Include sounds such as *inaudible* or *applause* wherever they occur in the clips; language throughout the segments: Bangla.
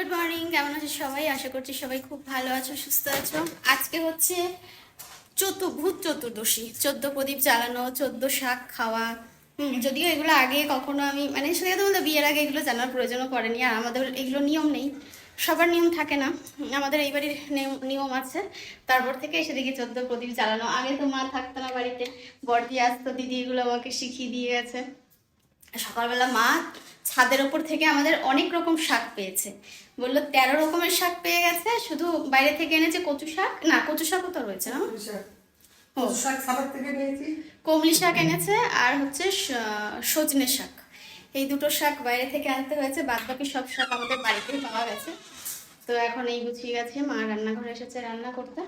গুড মর্নিং কেমন আছো সবাই? আশা করছি সবাই খুব ভালো আছো, সুস্থ আছো। আজকে হচ্ছে চতুর্ভূত চতুর্দশী। চোদ্দ প্রদীপ জ্বালানো, চোদ্দ শাক খাওয়া। যদিও এগুলো আগে কখনো আমি মানে সত্যি কথা বলতে বিয়ের আগে এগুলো জানার প্রয়োজনও পড়েনি, আর আমাদের এগুলো নিয়ম নেই। সবার নিয়ম থাকে না। আমাদের এই বাড়ির নিয়ম- আছে। তারপর থেকে এসে দেখি চোদ্দ প্রদীপ জ্বালানো। আগে তো মা থাকতো না বাড়িতে। বর্দি আসতো, দিদি এগুলো আমাকে শিখিয়ে দিয়ে গেছে সকালবেলা মা ছাদের ওপর থেকে আমাদের অনেক রকম শাক পেয়েছে। বলল তেরো রকমের শাক পেয়ে গেছে শুধু বাইরে থেকে এনেছে কচু শাক? না কচু শাকও তো রয়েছে না? ও। শাক থেকে কমলি শাক এনেছে আর হচ্ছে সজনে শাক। এই দুটো শাক বাইরে থেকে আনতে হয়েছে বাদ বাকি সব শাক আমাদের বাড়িতেই পাওয়া গেছে। তো এখন এই গুছিয়ে গেছে মা রান্নাঘরে এসেছে রান্না করতে।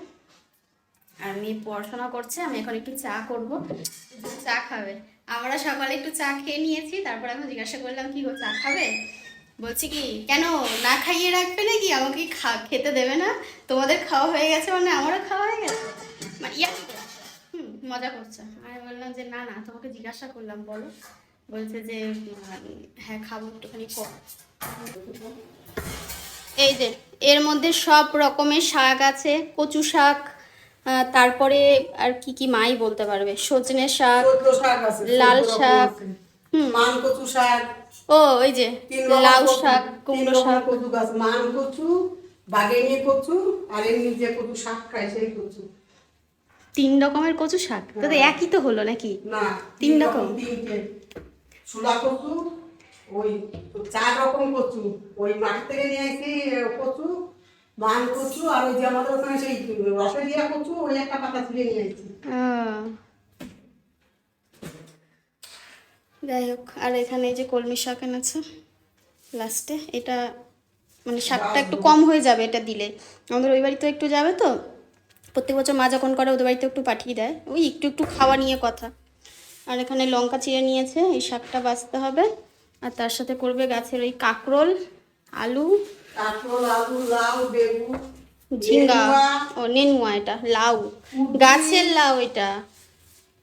আর মেয়ে পড়াশোনা করছে আমি এখন একটু চা করব। চা খাবে। আমরা সকালে একটু চা খেয়ে নিয়েছি, তারপর এখন জিজ্ঞাসা করলাম, কি গো, চা খাবে? বলছি কি, কেন, না খাইয়ে রাখবে নাকি? আমাকে খা, খেতে দেবে না? তোমাদের খাওয়া হয়ে গেছে মানে আমারও খাওয়া হয়ে গেছে? মানে ইয়া, হুম, মজা করছে। আমি বললাম যে, না না, তোমাকে জিজ্ঞাসা করলাম, বলো। বলছে যে হ্যাঁ খাব একটুখানি কর এই যে, এর মধ্যে সব রকমের শাক আছে, কচু শাক তারপরে আর কি কি মাই বলতে পারবে? সজনে শাক লাল শাক। মান কচু শাক। ও ওই যে তিন লাউ শাক কুমড়ো শাক। কচু গাছ। মান কচু বাগেনি কচু আর এমনি যে কচু শাক খায় সেই কচু। তিন রকমের কচু শাক? তো তো একই তো হলো নাকি? না তিন রকম? সুলা কচু ওই চার রকম কচু। ওই মাঠ থেকে নিয়ে আসি কচু মান কচু আর ওই যে আমাদের ওখানে সেই রসে দিয়া কচু, ওই একটা পাতা ছিঁড়ে নিয়ে আসি যাই হোক, আর এখানে এই যে কলমি শাক এনেছে লাস্টে এটা মানে শাকটা একটু কম হয়ে যাবে এটা দিলে। আমাদের ওই বাড়িতে একটু যাবে তো, প্রত্যেক বছর মা যখন করে ওদের বাড়িতে একটু পাঠিয়ে দেয়। ওই একটু একটু খাওয়া নিয়ে কথা। আর এখানে লঙ্কা চিড়ে নিয়েছে, এই শাকটা বাঁচতে হবে। আর তার সাথে করবে গাছের ওই কাঁকরোল, আলু ঝিঙ্গা ও নেনুয়া এটা লাউ। গাছের লাউ এটা।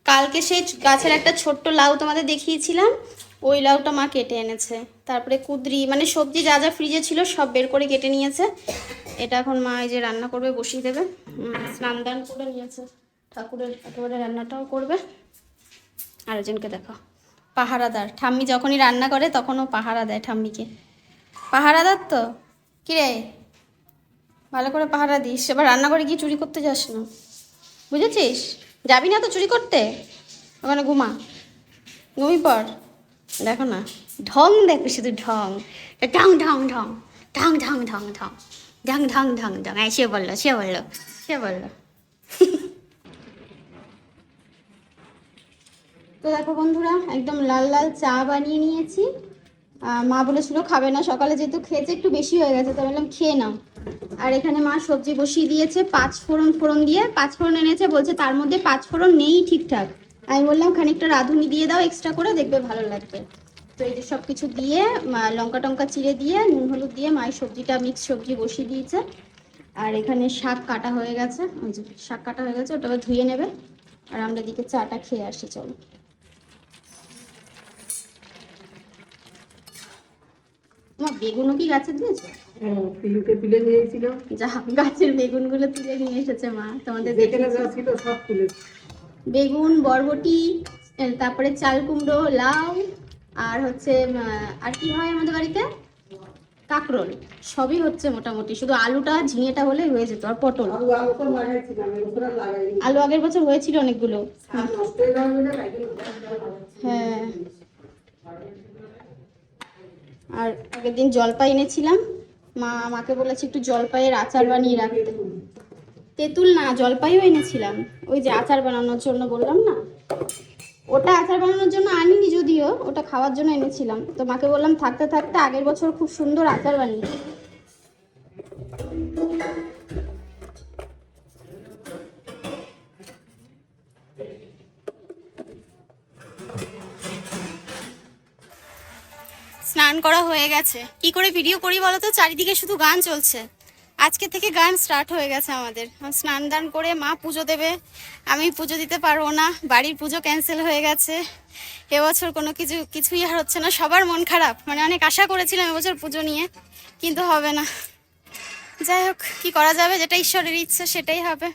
কালকে সেই গাছের একটা ছোট্ট লাউ তোমাদের দেখিয়েছিলাম ওই লাউটা মা কেটে এনেছে। তারপরে কুদরি মানে সবজি যা যা ফ্রিজে ছিল সব বের করে কেটে নিয়েছে। এটা এখন মা এই যে রান্না করবে বসিয়ে দেবে। স্নান দান করে নিয়েছে। ঠাকুরের একেবারে রান্নাটাও করবে। আরেকজনকে দেখো। পাহারাদার। ঠাম্মি যখনই রান্না করে তখনও পাহারা দেয় ঠাম্মিকে। পাহারাদার তো? কিরে? ভালো করে পাহারা দিস। এবার রান্না করে গিয়ে চুরি করতে যাস না। বুঝেছিস? যাবি না তো চুরি করতে? ওখানে ঘুমা। ঘুমি পর। দেখো না। ঢং দেখো শুধু ঢং। ঢং ঢং ঢং। ঢং ঢং ঢং ঢং। ঢং ঢং ঢং ঢং। এই সে বলল সে বলল সে বলল। তো দেখো বন্ধুরা, একদম লাল লাল চা বানিয়ে নিয়েছি। মা বলেছিল, খাবে না, সকালে যেহেতু খেয়েছে, একটু বেশি হয়ে গেছে, তো বললাম, খেয়ে নাও। আর এখানে মা সবজি বসিয়ে দিয়েছে, পাঁচ ফোড়ন ফোড়ন দিয়ে, পাঁচ ফোড়ন এনেছে, বলছে, তার মধ্যে পাঁচ ফোড়ন নেই ঠিকঠাক। আমি বললাম, খানিকটা রাঁধুনি দিয়ে দাও এক্সট্রা করে, দেখবে ভালো লাগবে। তো এই যে সব কিছু দিয়ে লঙ্কা টঙ্কা চিড়ে দিয়ে, নুন হলুদ দিয়ে মায়ের সবজিটা মিক্স সবজি বসিয়ে দিয়েছে। আর এখানে শাক কাটা হয়ে গেছে শাক কাটা হয়ে গেছে ওটা ধুয়ে নেবে। আর আমরা দিকে চাটা খেয়ে আসি, চলো। তোমার বেগুনও কি গাছে দিয়েছ? পিলুকে যা গাছের বেগুনগুলো তুলে নিয়ে এসেছে মা তোমাদের যেখানে যা ছিল সব তুলেছি বেগুন বরবটি তারপরে চাল কুমড়ো লাউ আর হচ্ছে আর কি হয় আমাদের বাড়িতে? কাকরোল। সবই হচ্ছে মোটামুটি শুধু আলুটা ঝিঙেটা হলেই হয়ে যেত আর পটল। আলু আগের বছর হয়েছিল অনেকগুলো। হয়ে যাবে বলে লাগাইনি। হ্যাঁ আর আগের দিন জলপাই এনেছিলাম। মা আমাকে বলেছে একটু জলপাইয়ের আচার বানিয়ে রাখতে। তেঁতুল না, জলপাইও এনেছিলাম। ওই যে আচার বানানোর জন্য বললাম না? ওটা আচার বানানোর জন্য আনিনি যদিও, ওটা খাওয়ার জন্য এনেছিলাম। তো মাকে বললাম থাকতে থাকতে আগের বছর খুব সুন্দর আচার বানিয়ে স্নান করা হয়ে গেছে। কি করে ভিডিও করি বলো তো চারিদিকে শুধু গান চলছে। আজকে থেকে গান স্টার্ট হয়ে গেছে আমাদের। স্নান দান করে মা পুজো দেবে। আমি পুজো দিতে পারব না। বাড়ির পুজো ক্যান্সেল হয়ে গেছে। এবছর কোনো কিছু, কিছুই আর হচ্ছে না। সবার মন খারাপ। মানে অনেক আশা করেছিলাম এবছর পুজো নিয়ে, কিন্তু হবে না। যাই হোক, কি করা যাবে? যেটা ঈশ্বরের ইচ্ছা সেটাই হবে।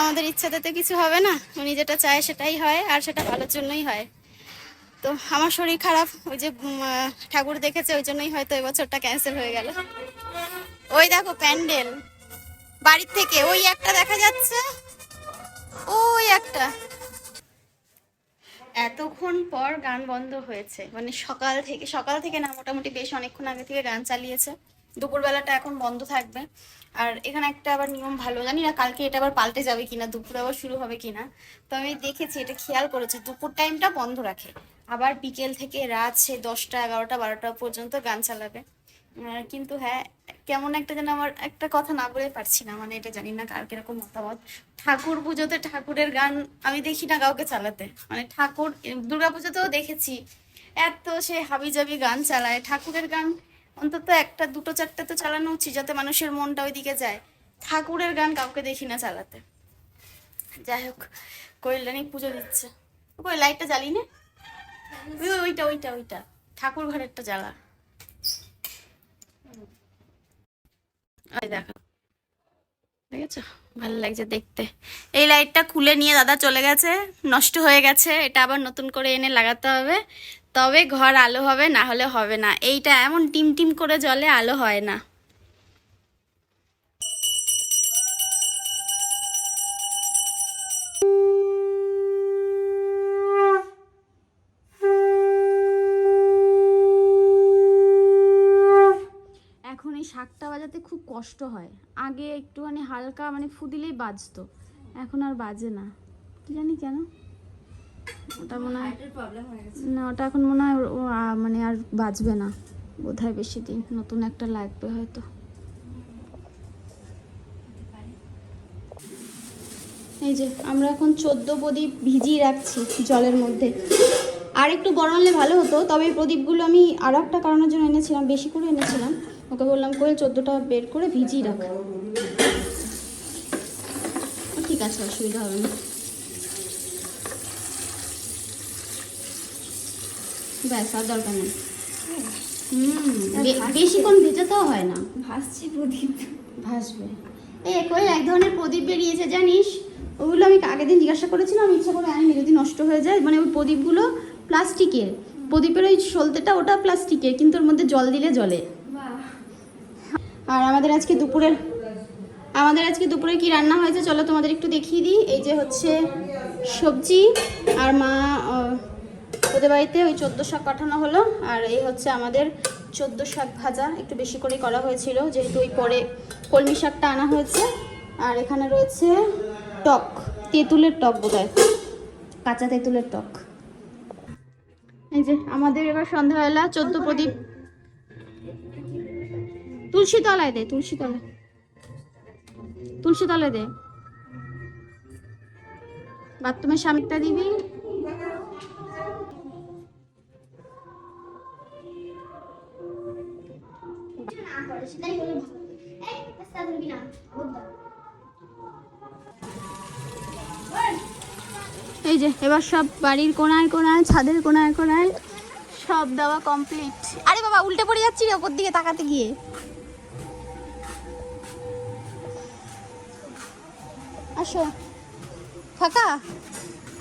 আমাদের ইচ্ছাতে তো কিছু হবে না। উনি যেটা চায় সেটাই হয়, আর সেটা ভালোর জন্যই হয়। তো আমার শরীর খারাপ, ওই যে ঠাকুর দেখেছে, ওই জন্যই হয়তো এবছরটা ক্যান্সেল হয়ে গেল। ওই দেখো প্যান্ডেল, বাড়ির থেকে, ওই একটা দেখা যাচ্ছে, ওই একটা। এতক্ষণ পর গান বন্ধ হয়েছে মানে সকাল থেকে সকাল থেকে না, মোটামুটি বেশ অনেকক্ষণ আগে থেকে গান চালিয়েছে। দুপুরবেলাটা এখন বন্ধ থাকবে, আর এখানে একটা আবার নিয়ম ভালো, জানি না কালকে এটা আবার পাল্টে যাবে কিনা, দুপুর আবার শুরু হবে কিনা, তো আমি দেখেছি, এটা খেয়াল করেছি, দুপুর টাইমটা বন্ধ রাখে। আবার বিকেল থেকে রাত সে দশটা, এগারোটা, বারোটা পর্যন্ত গান চালাবে। কিন্তু হ্যাঁ কেমন একটা যেন আমার একটা কথা না বলে পারছি না মানে এটা জানি না কার কীরকম মতামত। ঠাকুর পুজোতে ঠাকুরের গান আমি দেখি না কাউকে চালাতে। মানে ঠাকুর দুর্গা পুজোতেও দেখেছি, এত সে হাবি জাবি গান চালায়। ঠাকুরের গান অন্তত একটা, দুটো, চারটে তো চালানো উচিত, যাতে মানুষের মনটা ওইদিকে যায়। ঠাকুরের গান কাউকে দেখি না চালাতে। যাই হোক, কল্যাণী পুজো দিচ্ছে। ওই লাইটটা জ্বালি না। ওইটা ওইটা ওইটা ঠাকুর ঘরেরটা জ্বালা। দেখো। দেখেছ? ভালো লাগছে দেখতে। এই লাইটটা খুলে নিয়ে দাদা চলে গেছে। নষ্ট হয়ে গেছে। এটা আবার নতুন করে এনে লাগাতে হবে। তবে ঘর আলো হবে, না হলে হবে না। এইটা এমন টিম টিম করে জলে আলো হয় না। এই শাকটা বাজাতে খুব কষ্ট হয়। আগে একটুখানি হালকা মানে ফুদিলেই বাজতো। এখন আর বাজে না। কি জানি কেন? ওটা মনে হয় না ওটা এখন মনে হয় মানে আর বাজবে না। বোধহয় বেশি দিন। নতুন একটা লাগবে হয়তো। এই যে আমরা এখন চোদ্দ প্রদীপ ভিজিয়ে রাখছি জলের মধ্যে। আর একটু বড় হলে ভালো হতো তবে এই প্রদীপগুলো আমি আর একটা কারণের জন্য এনেছিলাম বেশি করে এনেছিলাম। ওকে বললাম কোয়েল চোদ্দোটা বের করে ভিজিয়ে রাখ। ঠিক আছে অসুবিধা হবে না। ব্যাস আর দরকার নেই। হুম বেশিক্ষণ ভেজাতেও হয় না। ভাসছে প্রদীপ। ভাসবে। এই একই এক ধরনের প্রদীপ বেরিয়েছে জানিস? ওগুলো আমি আগের দিন জিজ্ঞাসা করেছিলাম আমি ইচ্ছা করে আনিনি যদি নষ্ট হয়ে যায়। মানে ওই প্রদীপগুলো প্লাস্টিকের। প্রদীপের ওই সলতেটা ওটা প্লাস্টিকের কিন্তু ওর মধ্যে জল দিলে জলে আর আমাদের আজকে দুপুরের, আমাদের আজকে দুপুরে কি রান্না হয়েছে চলো তোমাদের একটু দেখিয়ে দিই। এই যে হচ্ছে সবজি আর মা ওদের বাড়িতে ওই চোদ্দ শাক পাঠানো হলো। আর এই হচ্ছে আমাদের চোদ্দ শাক ভাজা, একটু বেশি করে করা হয়েছিল, যেহেতু ওই পরে কলমি শাকটা আনা হয়েছে। আর এখানে রয়েছে টক, তেঁতুলের টক বোধহয়, কাঁচা তেঁতুলের টক। এই যে আমাদের এবার সন্ধ্যাবেলা চোদ্দ প্রদীপ তুলসী তলায় দে, তুলসী তলায়। তুলসী তলায় দে। বাথরুমের সামনেটা দিবি। এই যে, এবার সব বাড়ির কোনায় কোনায়, ছাদের কোনায় কোনায় সব দেওয়া কমপ্লিট আরে বাবা, উল্টে পড়ে যাচ্ছি ওপর দিকে তাকাতে গিয়ে। আসো। ফাঁকা?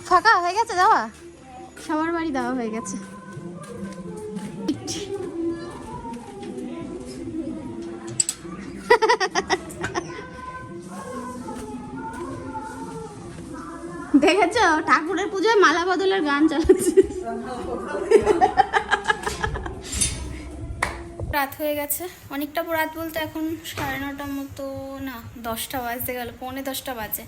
ফাঁকা হয়ে গেছে দেওয়া সবার বাড়ি দেওয়া হয়ে গেছে। দেখেছ? ঠাকুরের পুজোয় মালা বদলের গান চালাচ্ছে। রাত হয়ে গেছে। অনেকটা রাত বলতে এখন সাড়ে নটার মতো, না, দশটা বাজতে গেল, পৌনে দশটা বাজে।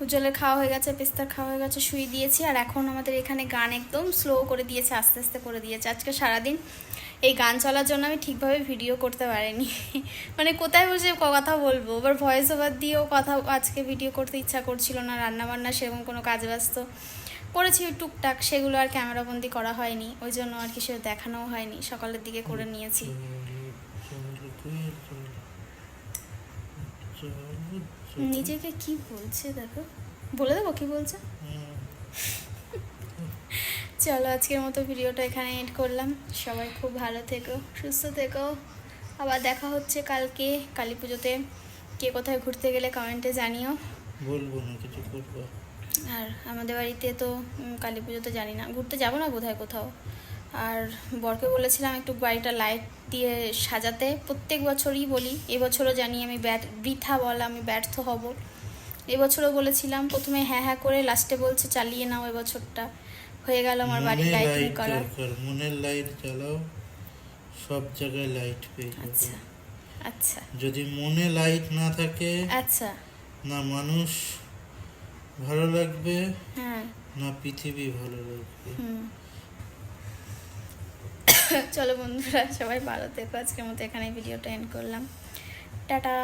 উজ্জ্বলের খাওয়া হয়ে গেছে, পেস্তার খাওয়া হয়ে গেছে, শুয়ে দিয়েছি, আর এখন আমাদের এখানে গান একদম স্লো করে দিয়েছে, আস্তে আস্তে করে দিয়েছে। আজকে সারাদিন এই গান চলার জন্য আমি ঠিকভাবে ভিডিও করতে পারিনি। *laughs* মানে কোথায় বসে কথা বলব? এবার ভয়েস ওভার দিয়েও কথা আজকে ভিডিও করতে ইচ্ছা করছিল না রান্না বান্না সেরকম কোনো কাজ ব্যস্ত। করেছি টুকটাক, সেগুলো আর ক্যামেরাবন্দি করা হয়নি। ওই জন্য আর কি কিছু দেখানোও হয়নি, সকালের দিকে করে নিয়েছি। নিজেকে কি বলছে দেখো? বলে দেবো কি বলছে? চলো আজকের মতো ভিডিওটা এখানে এড করলাম। সবাই খুব ভালো থেকো, সুস্থ থেকো। আবার দেখা হচ্ছে কালকে, কালী পুজোতে। কে কোথায় ঘুরতে গেলে কমেন্টে জানিও। বলব না, কিছু করব। আর আমাদের বাড়িতে তো কালী পুজোতে জানি না। ঘুরতে যাব না বোধহয় কোথাও। আর বরকে বলেছিলাম একটু বাড়িটা লাইট দিয়ে সাজাতে। প্রত্যেক বছরই বলি এবছরও জানি আমি ব্যর্থ বৃথা বলা আমি ব্যর্থ হব। এবছরও বলেছিলাম প্রথমে হ্যাঁ হ্যাঁ করে লাস্টে বলছে চালিয়ে নাও এবছরটা। হয়ে গেল আমার বাড়ি লাইটিং করা। মনের লাইট জ্বালাও সব জায়গায় লাইট পেয়ে আচ্ছা আচ্ছা। যদি মনে লাইট না থাকে আচ্ছা। না মানুষ ভালো লাগবে? হ্যাঁ। না পৃথিবী ভালো লাগবে? হুম। *coughs* চলো বন্ধুরা সবাই ভালো থেকো। আজকের মতো এখানে ভিডিওটা এন্ড করলাম। টাটা।